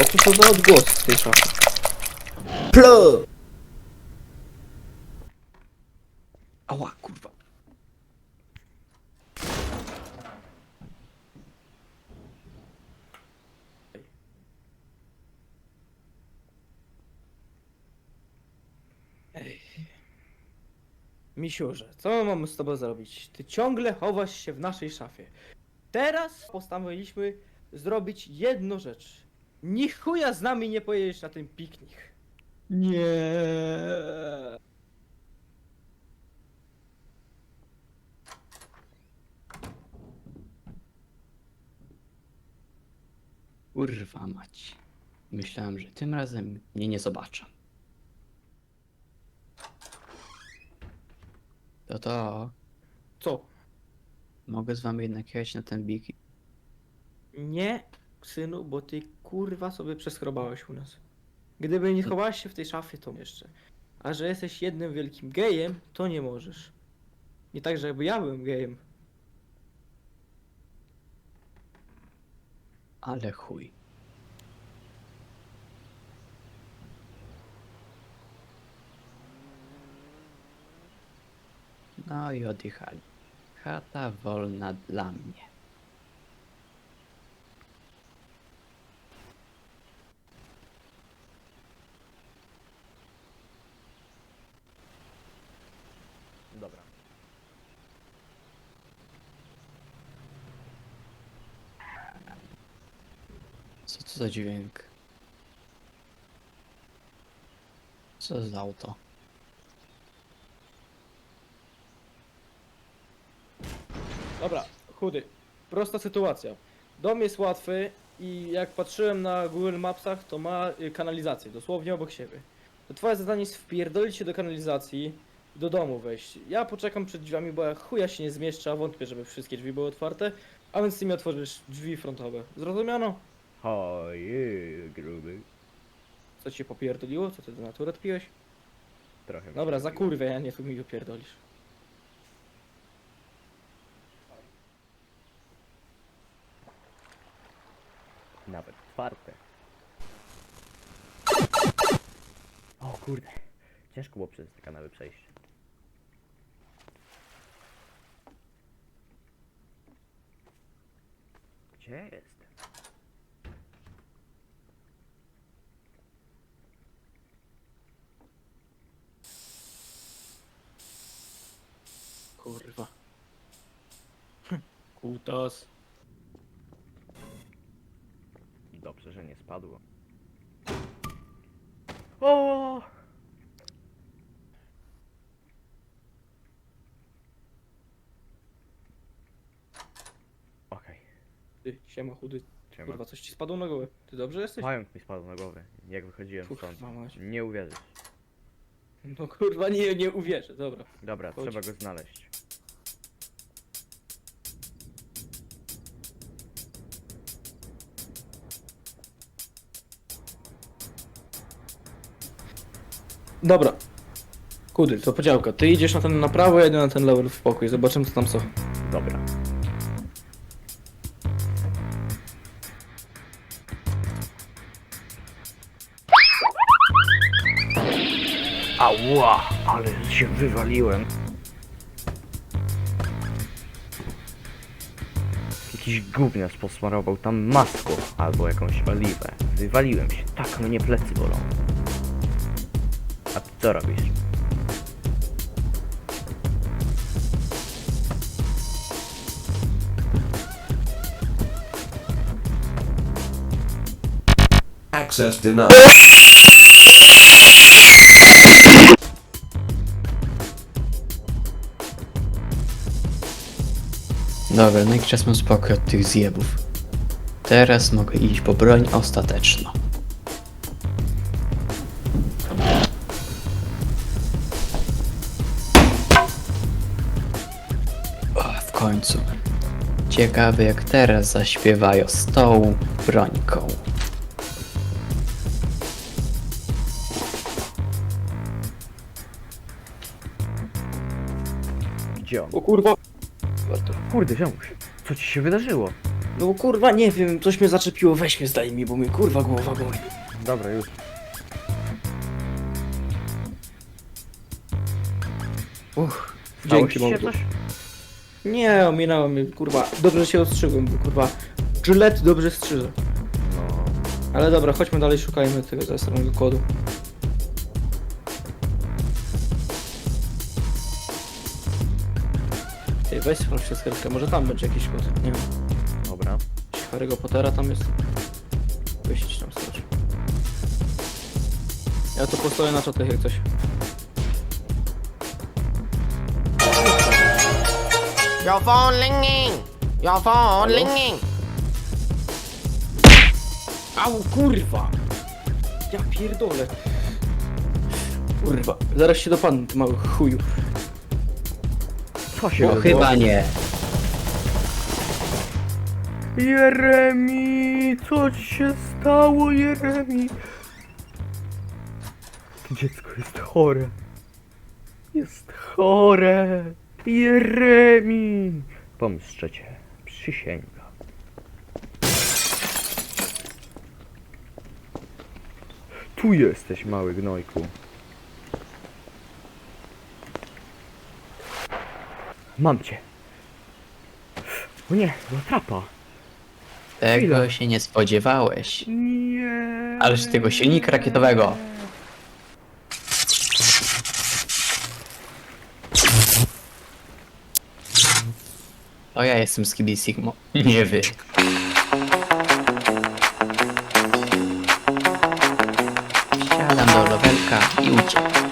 O co to za odgłos z tej szafy? Plo! Ała, kurwa. Ej. Misiurze, co my mamy z tobą zrobić? Ty ciągle chowasz się w naszej szafie. Teraz postanowiliśmy zrobić jedną rzecz. Ni chuja z nami nie pojedziesz na ten piknik. Nie. Kurwa mać. Myślałem, że tym razem mnie nie zobaczą. To to, Co? mogę z wami jednak jechać na ten biki. Nie, synu, bo ty kurwa sobie przeskrobałeś u nas. Gdyby nie chowałeś się w tej szafie, to jeszcze. A że jesteś jednym wielkim gejem, to nie możesz. Nie tak, żeby ja byłem gejem. Ale chuj. No i odjechali. Chata wolna dla mnie. Dobra. Co to za dźwięk? Co za auto? Dobra, chudy. Prosta sytuacja. Dom jest łatwy i jak patrzyłem na Google Mapsach, to ma y, kanalizację, dosłownie obok siebie. To twoje zadanie jest wpierdolić się do kanalizacji do domu wejść. Ja poczekam przed drzwiami, bo ja chuja się nie zmieszczę, a wątpię, żeby wszystkie drzwi były otwarte, a więc ty mi otworzysz drzwi frontowe. Zrozumiano? Ojej, gruby. Co ci się popierdoliło? Co ty do natury odpiłeś? Trochę mi Dobra, się za kurwę, ja nie tu mi opierdolisz. Nawet czwarte. O kurde. Ciężko było przez te kanały przejść. Gdzie jest? Kurwa. Kutas. Dobrze, że nie spadło. O! Okej. Ty, siema chudy. Okay. Kurwa, coś ci spadło na głowę. Ty dobrze jesteś? Pająk mi spadł na głowę, jak wychodziłem Kurwa stąd. mać. Nie uwierzysz. No kurwa, nie, nie uwierzę, dobra. Dobra, Chodź. trzeba go znaleźć. Dobra. Kudy, to podziałka. Ty idziesz na ten na prawo, ja idę na ten level w pokój. Zobaczymy co tam są. Dobra. Ała, ale się wywaliłem. Jakiś gówniarz posmarował tam masło albo jakąś oliwę. Wywaliłem się, tak mnie plecy bolą. Co robisz? Access denied. Dobra, no i czas mam spokój od tych zjebów. Teraz mogę iść po broń ostateczną. Końcu. Ciekawe jak teraz zaśpiewają z tą brońką. Gdzie on? O kurwa. Kurde, ziomuś, co ci się wydarzyło? No kurwa, nie wiem, coś mnie zaczepiło, weź mnie zdaj mi, bo mnie kurwa głowa boli. Dobra, już. Uch, Stało dzięki ci się Bogu. coś? Nie, ominąłem mnie, kurwa, dobrze się ostrzygłem, bo kurwa, Gillette dobrze strzyże. No. Ale dobra, chodźmy dalej, szukajmy tego zastrzelonego kodu. Ej, weź sprawdź chwilkę, może tam będzie jakiś kod, nie wiem. Dobra. Jakiś Harry'ego Pottera tam jest. Wyścić tam stać. Ja tu postoję na czatach jak coś. Your phone ringing. Your phone ringing. Au, kurwa! Ja pierdolę. Kurwa, zaraz się dopadnę, ty mały chuju. Co się No odbyło? chyba nie. Jeremi, co ci się stało, Jeremi? To dziecko jest chore. Jest chore. Jeremi. Pomszczę cię. Przysięgam. Tu jesteś, mały gnojku. Mam cię. O nie, atrapa. Tego Chwila. się nie spodziewałeś. Nie. Ależ tego silnika rakietowego. To ja jestem z Kibi Sigmo, nie wy. Wsiadam do rowerka i uciekam.